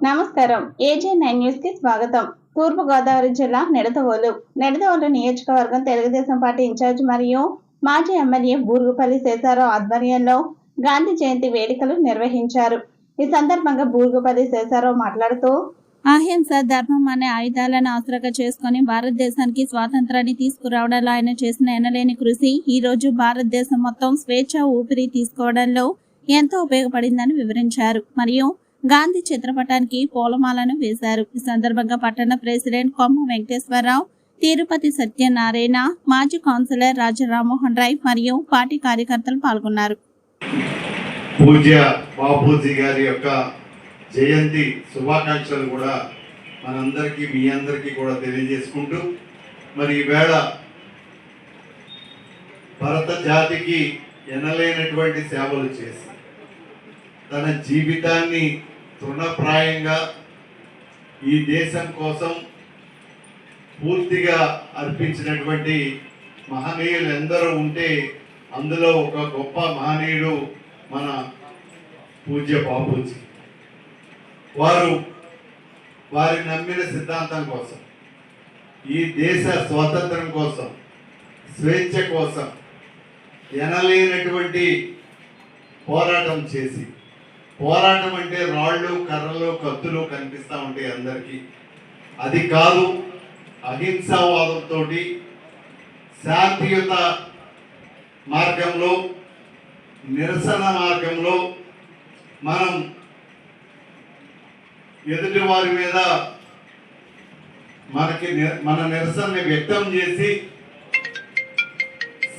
నమస్కారం. ఏజే నైన్ న్యూస్కి స్వాగతం. తూర్పు గోదావరి జిల్లా నిడదవోలు. నిడదవోలు నియోజకవర్గం తెలుగుదేశం పార్టీ ఇన్ఛార్జ్ మరియు మాజీ ఎమ్మెల్యే బూరుగుపల్లి శేషారావు ఆధ్వర్యంలో గాంధీ జయంతి వేడుకలు నిర్వహించారు. ఈ సందర్భంగా బూరుగుపల్లి శేషారావు మాట్లాడుతూ అహింస ధర్మం అనే ఆయుధాలను ఆసరాగా చేసుకుని భారతదేశానికి స్వాతంత్రాన్ని తీసుకురావడంలో ఆయన చేసిన ఎనలేని కృషి ఈ రోజు భారతదేశం మొత్తం స్వేచ్ఛ ఊపిరి తీసుకోవడంలో ఎంతో ఉపయోగపడిందని వివరించారు. మరియు గాంధీ చిత్రపటానికి పూలమాలను వేశారు. ఈ సందర్భంగా పట్టణ ప్రెసిడెంట్ కొమ్మ వెంకటేశ్వరరావు తిరుపతి సత్యనారాయణ మాజీ కౌన్సిలర్ రాజా రామ్మోహన్ రాయ్ మరియు పార్టీ కార్యకర్తలు పాల్గొన్నారు. పూజ్య బాపూజీ గారి యొక్క జయంతి శుభాకాంక్షలు కూడా మనందరికీ మీ అందరికీ కూడా తెలియజేసుకుంటూ మరి ఈవేళ భరత జాతికి ఎనలేనటువంటి సేవలు చేసి తన జీవితాన్ని తృణప్రాయంగా ఈ దేశం కోసం పూర్తిగా అర్పించినటువంటి మహనీయులు ఎందరో ఉంటే అందులో ఒక గొప్ప మహనీయుడు మన పూజ్య బాపూజీ. వారు వారి నమ్మిన సిద్ధాంతం కోసం ఈ దేశ స్వాతంత్రం కోసం స్వేచ్ఛ కోసం ఎనలేనటువంటి పోరాటం చేసి పోరాటం అంటే రాళ్ళు కర్రలు కత్తులు కనిపిస్తూ ఉంటాయి అందరికీ. అది కాదు అహింసావాదంతో శాంతియుత మార్గంలో నిరసన మార్గంలో మనం ఎదుటి వారి మీద మనకి మన నిరసనని వ్యక్తం చేసి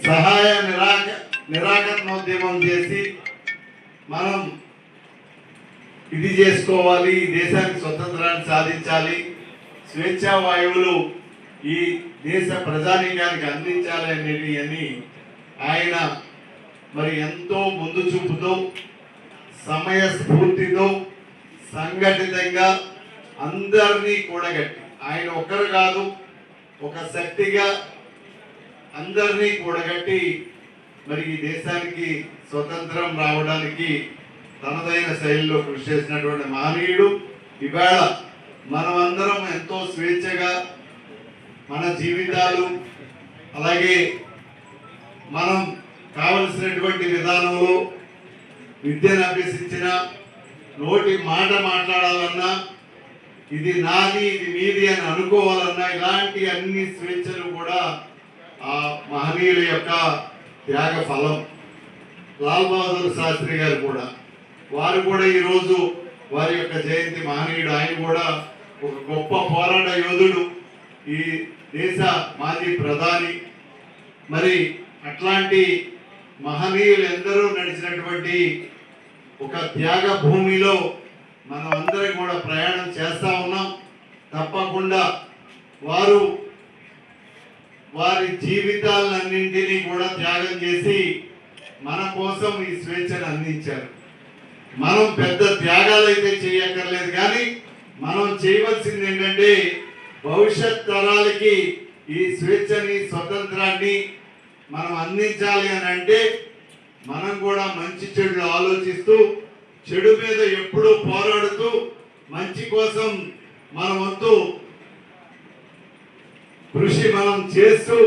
సహాయ నిరాక నిరాకరణోద్యమం చేసి మనం ఇది చేసుకోవాలి ఈ దేశానికి స్వతంత్రాన్ని సాధించాలి. స్వేచ్ఛా వాయువులు ఈ దేశ ప్రజానీకానికి అందించాలి అనేది అని ఆయన మరి ఎంతో ముందు చూపుతో సమయ స్ఫూర్తితో సంఘటితంగా అందరినీ కూడగట్టి ఆయన ఒక్కరు కాదు ఒక శక్తిగా అందరినీ కూడగట్టి మరి ఈ దేశానికి స్వతంత్రం రావడానికి తనదైన శైలిలో కృషి చేసినటువంటి మహనీయుడు ఇవాళ మనమందరం ఎంతో స్వేచ్ఛగా మన జీవితాలు అలాగే మనం కావలసినటువంటి విధానంలో విద్యను అభ్యసించిన నోటి మాట మాట్లాడాలన్నా ఇది నాది ఇది మీది అని అనుకోవాలన్నా ఇలాంటి అన్ని స్వేచ్ఛలు కూడా ఆ మహనీయుల యొక్క త్యాగ ఫలం. లాల్ బహదూర్ శాస్త్రి గారు కూడా వారు కూడా ఈరోజు వారి యొక్క జయంతి మహనీయుడు. ఆయన కూడా ఒక గొప్ప పోరాట యోధుడు. ఈ దేశ మాజీ ప్రధాని. మరి అట్లాంటి మహనీయులు ఎందరూ నడిచినటువంటి ఒక త్యాగ భూమిలో మనం అందరం కూడా ప్రయాణం చేస్తూ ఉన్నాం. తప్పకుండా వారు వారి జీవితాలన్నింటినీ కూడా త్యాగం చేసి మన కోసం ఈ స్వేచ్ఛను అందించారు. మనం పెద్ద త్యాగాలు అయితే చేయక్కర్లేదు కానీ మనం చేయవలసింది ఏంటంటే భవిష్యత్ తరాలకి ఈ స్వేచ్ఛని స్వతంత్రాన్ని మనం అందించాలి అని అంటే మనం కూడా మంచి చెడు ఆలోచిస్తూ చెడు మీద ఎప్పుడూ పోరాడుతూ మంచి కోసం మన వంతు కృషి మనం చేస్తూ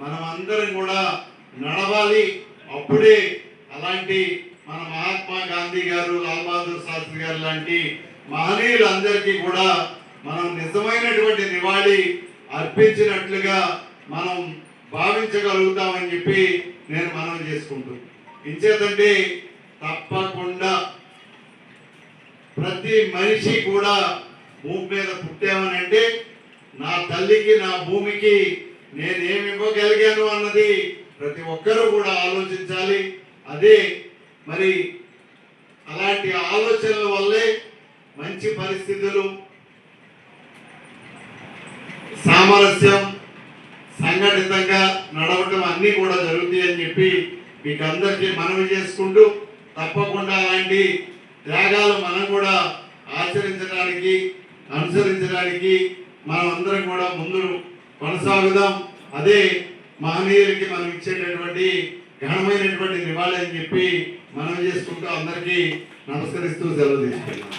మనం అందరం కూడా నడవాలి. అప్పుడే అలాంటి మన మహాత్మా గాంధీ గారు లాల్ బహదూర్ శాస్త్రి గారు లాంటి మహనీయులందరికీ కూడా మనం నిజమైనటువంటి నివాళి అర్పించినట్లుగా మనం భావించగలుగుతామని చెప్పి నేను మనం చేసుకుంటూ. ఇంచేతంటే తప్పకుండా ప్రతి మనిషి కూడా భూమి మీద పుట్టామని అంటే నా తల్లికి నా భూమికి నేనేమి ఇవ్వగలిగాను అన్నది ప్రతి ఒక్కరూ కూడా ఆలోచించాలి. అదే మరి అలాంటి ఆలోచనల వల్లే మంచి పరిస్థితులు సామరస్యం సంఘటితంగా నడవటం అన్నీ కూడా జరుగుతాయి అని చెప్పి మీకు అందరికీ మనవి చేసుకుంటూ తప్పకుండా అలాంటి త్యాగాలు మనం కూడా ఆచరించడానికి అనుసరించడానికి మనం అందరం కూడా ముందు కొనసాగుదాం. అదే మహనీయులకి మనం ఇచ్చేటటువంటి ఘనమైనటువంటి నివాళి అని చెప్పి మనం చేసుకుంటూ అందరికీ నమస్కరిస్తూ సెలవు తీసుకున్నాం